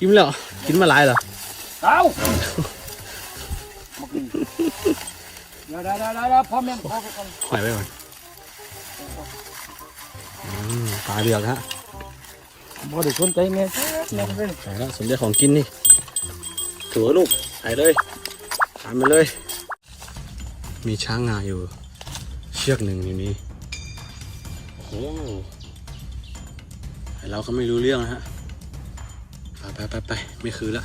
กินแล้วกินมาหลายเหรอเอาเดี๋ยวเดี๋ยวเดี๋ยวเดี๋ยวพ่อแม่พ่อไปก่อนปล่อยไว้ก่อนอืมปลาเดือกฮะบ่ได้สนใจแม่แม่ไปเลยใส่แล้วสมใจของกินนี่ถือว่าลูกใส่เลยทานไปเลย มีช้างงาอยู่ เชือกหนึ่งอยู่นี้โอ้โหไอ้เราก็ไม่รู้เรื่องนะฮะ ไปไปไปไปไม่คือละ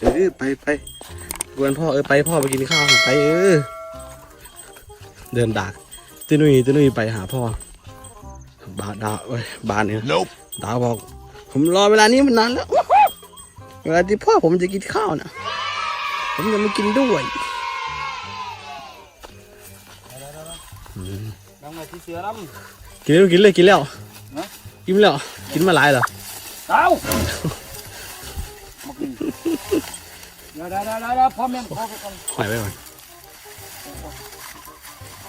เออไปไปกวนพ่อเออไปพ่อไปกินข้าวไปเออเดินดักตุ้นุยตุ้นุยไปหาพ่อบาดาเอ้ยบานเนี่ย Nope. ดาวบอก ผมรอเวลานี้มันนานแล้วเวลาที่พ่อผมจะกินข้าวนะผมจะมากินด้วยนั่งมาที่เสือล กินเลยกินเลยกินแล้วฮะกินแล้วกินมาหลายเหรอำเอาเดี๋ยวเดี๋ยวเดี๋ยวเดี๋ยวพ่อแม่พ่อไปก่อนปล่อยไว้ก่อน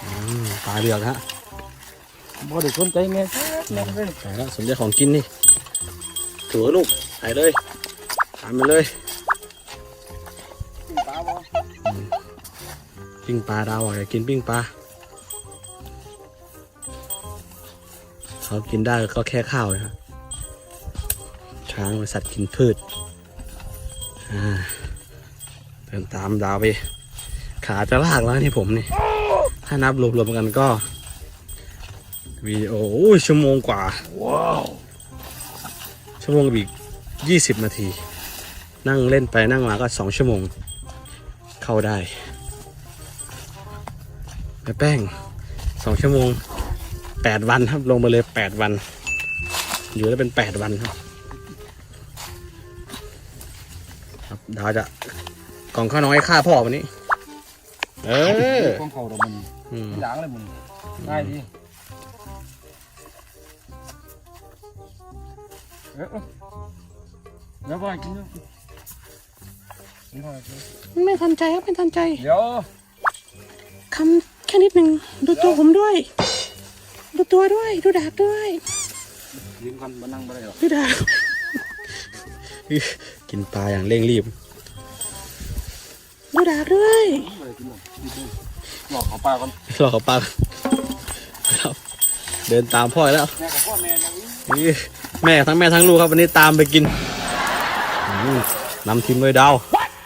อืมปลาเดือกฮะบ่ได้สนใจแม่แม่ไปเลยใส่แล้วสมใจของกินนี่ถือว่าลูกใส่เลยทานไปเลยปลาบ่ปิ้งปลาดาวบอกอยากกินปิ้งปลา เขากินได้ก็แค่ข้าวนะครับช้างเป็นสัตว์กินพืชอ่าเดินตามดาวไป ขาจะลากแล้วนี่ผมนี่ ถ้านับรวมๆกันก็วิดีโอโอ้ยชั่วโมงกว่า ว้าว ชั่วโมงกับอีกยี่สิบนาที นั่งเล่นไปนั่งมาก็สองชั่วโมง เข้าได้ไปแป้งสองชั่วโมง แปดวันครับ ลงมาเลยแปดวัน อยู่ได้เป็นแปดวันครับครับดาวจะกล่องข้าวน้อยฆ่าพ่อวันนี้ เออของเขาเรามันอืมด่างเลยมันง่ายดีเออเดี๋ยวพ่อกินเดี๋ยวพ่อกินไม่ทันใจครับไม่ทันใจเดี๋ยวคำแค่นิดหนึ่งดูตัวผมด้วย ดูตัวด้วย ดูดาบด้วยยืนกันมานั่งบ่ได้หรอกดูดาบกินปลาอย่างเร่งรีบ ดูดาบด้วยบ่ได้กินหรอกกินเลยหลอกเขาปลาก่อนรอกับปลาครับ เดินตามพ่อแล้ว แม่กับพ่อแม่นั่งอยู่นี่แม่ทั้งแม่ทั้งลูกครับวันนี้ตามไปกินอืมนำทีมโดยดาว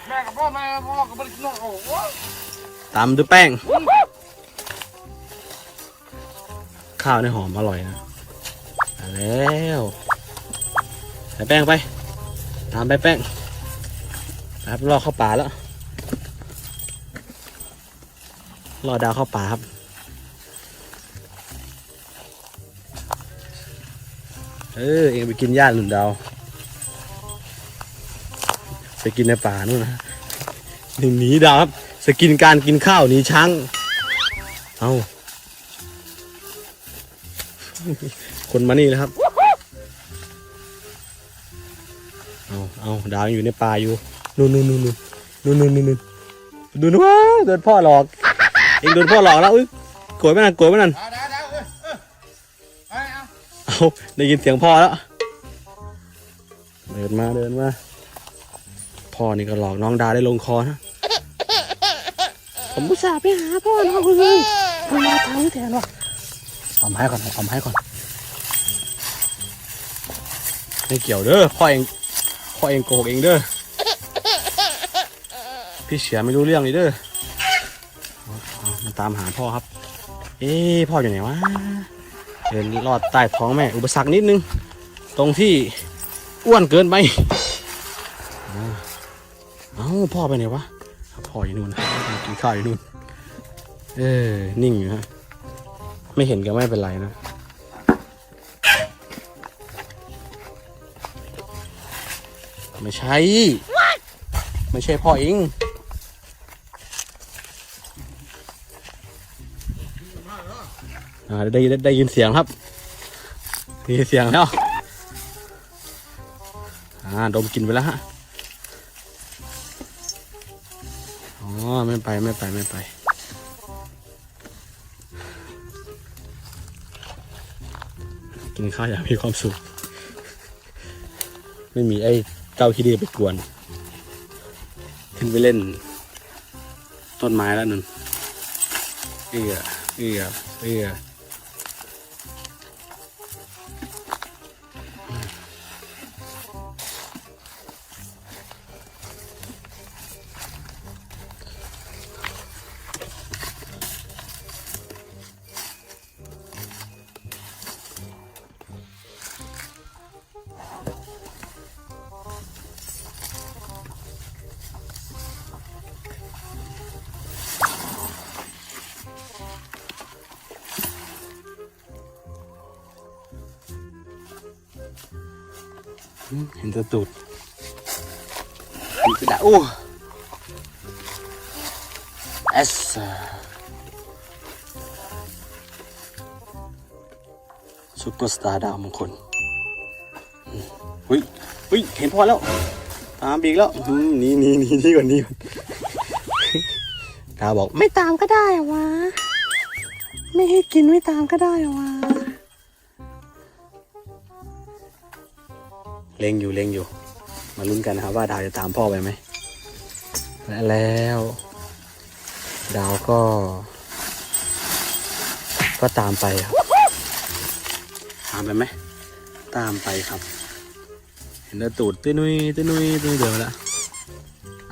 แม่กับพ่อแม่พ่อก็บ่ได้กินหรอกโอ้โหตามด้วยแป้ง ข้าวในหอมอร่อยนะแล้วใส่แป้งไป ตามไปแป้งครับรอเข้าป่าแล้วรอดาวเข้าป่าครับเออเองไปกินหญ้าหนุนดาว ไปกินในป่านู่นนะหนึ่งหนีดาวครับ สกินการกินข้าวหนีช้าง เอา คนมานี่แล้วครับ เอาเอาดาวยังอยู่ในป่าอยู่ นู่นนู่นนู่นนู่นนู่นนู่นนู่นดูนะว้าโดนพ่อหลอกเองโดนพ่อหลอกแล้วอุ้ยโกรธไหมนั่นโกรธไหมนั่นเอาเดี๋ยวเดี๋ยวเออเออเอาเอาเอาได้ยินเสียงพ่อแล้วเดินมาเดินมาพ่อนี่ก็หลอกน้องดาได้ลงคอนะผมอุตส่าห์ไปหาพ่อน้องเลยมันมาทางนี้แทนวะ เอาไม้ก่อนเอาไม้ก่อนไม่เกี่ยวเด้อพ่อเองพ่อเองโกหกเองเด้อพี่เฉียไม่รู้เรื่องเลยเด้อมาตามหาพ่อครับ เอ๊พ่ออยู่ไหนวะเดินลอดใต้ท้องแม่ อุปสรรคนิดนึง ตรงที่อ้วนเกินไปเอ้าพ่อไปไหนวะพ่ออยู่นู่นกินข้าวอยู่นู่นเออนิ่งอยู่ฮะ ไม่เห็นก็ไม่เป็นไรนะไม่ใช่ ไม่ใช่พ่อเองอ่าได้ได้ได้ยินเสียงครับได้ยินเสียงแล้วอ่าดมกลินไปแล้วฮะอ๋อไม่ไปไม่ไปไม่ไป กินข้าวอย่างมีความสุข ไม่มีไอ้เจ้าขี้ดื้อไปกวน ขึ้นไปเล่น ต้นไม้แล้วนึ่งเอื้อเอื้อเอื้อ เห็นแตะตูดนี่คือดาโอ้เอสซุปเปอร์สตาร์ดาวมงคลอืมเฮ้ยเฮ้ยเห็นพอแล้ว ตามอีกแล้วอืมหนี่นี่นี่นี่ก่อนนี่ก่อนดาวบอกไม่ตามก็ได้อะวะ ไม่ให้กินไม่ตามก็ได้อะวะ เล็งอยู่เล็งอยู่ มาลุ้นกันนะครับว่าดาวจะตามพ่อไปไหมและแล้ว ดาวก็ ก็ตามไปครับ ตามไปไหมตามไปครับ เห็นแล้วตูดตุ้นุยตุ้นุยตุ้ยเดินมาแล้ว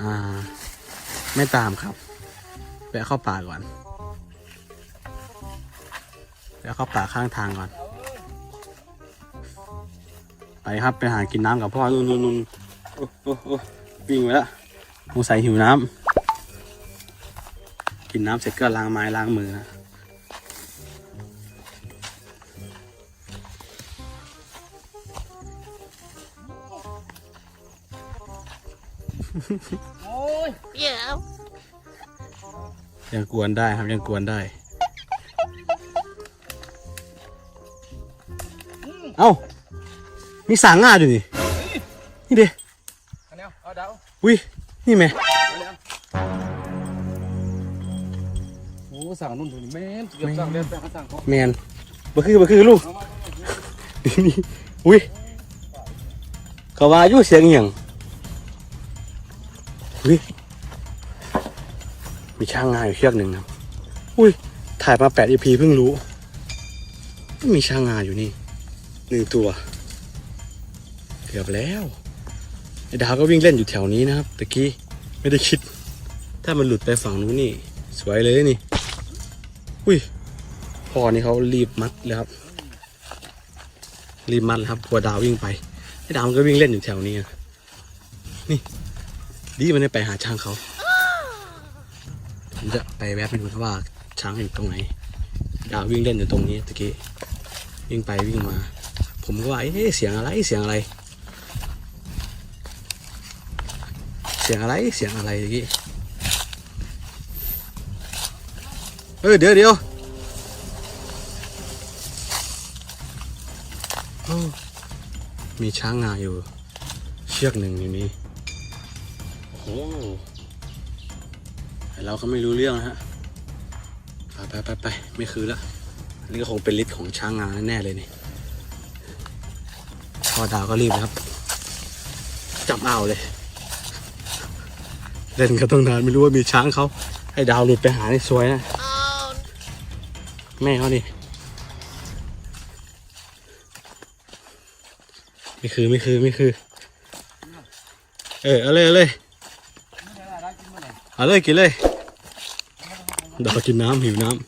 อ่า ไม่ตามครับแวะเข้าป่าก่อนแวะเข้าป่าข้างทางก่อน ครับไปหากินน้ำกับพ่อนู่นนู่นนู่นโอ้โอ้โอ้วิ่งไปแล้วสงสัยหิวน้ำกินน้ำเสร็จก็ล้างไม้ล้างมือนะยยังกวนได้ครับยังกวนได้ เอ้า มีสางงาอยู่นี่นี่เด้อันเนี้ยเอาดาววินี่ไหมโอ้สั่งนู่นถึงแม่นเกือบสั่งเรียนแต่เขาสั่งเขาแมนบ่คือบ่คือลูกเอามานี่นี่อุ้ยเขาว่าอยู่เสียงอหย่างอุ้ยมีช้างงาอยู่เชือกหนึ่งครับอุ้ยถ่ายมาแปด EP เพิ่งรู้ว่ามีช้างงาอยู่นี่หนึ่งตัว เกือบแล้วไอ้ดาวก็วิ่งเล่นอยู่แถวนี้นะครับตะกี้ไม่ได้คิด ถ้ามันหลุดไปฝั่งนู้นนี่ สวยเลยนี่อุ้ยพ่อนี่เขารีบมัดเลยครับรีบมัดครับกลัวดาววิ่งไปไอ้ดาวมันก็วิ่งเล่นอยู่แถวนี้นี่ดีมันได้ไปหาช้างเขาผมจะไปแวะไปดูว่าช้างอยู่ตรงไหน ดาววิ่งเล่นอยู่ตรงนี้ตะกี้วิ่งไปวิ่งมา ผมก็ว่าเอ๊ะเสียงอะไรเสียงอะไร สียงอะไรเสียงอะไรตะกี้เออเดี๋ยวเดี๋ยวมีช้างงาอยู่ เชือกหนึ่งในนี้โอ้แต่เราก็ไม่รู้เรื่องนะฮะไปไปไปไม่คือละอันนี้ก็คงเป็นฤทธิ์ของช้างงาแน่เลยนี่พ่อดาวก็รีบนะครับจับเอาเลย เล่นกันตั้งนานไม่รู้ว่ามีช้างเขาให้ดาวหลุดไปหาในสวยนะแม่เขานี่ไม่คือไม่คือไม่คือ เออเอาเลยเอาเลยเอาเลยกินเลยดาวกินน้ำหิวน้ำ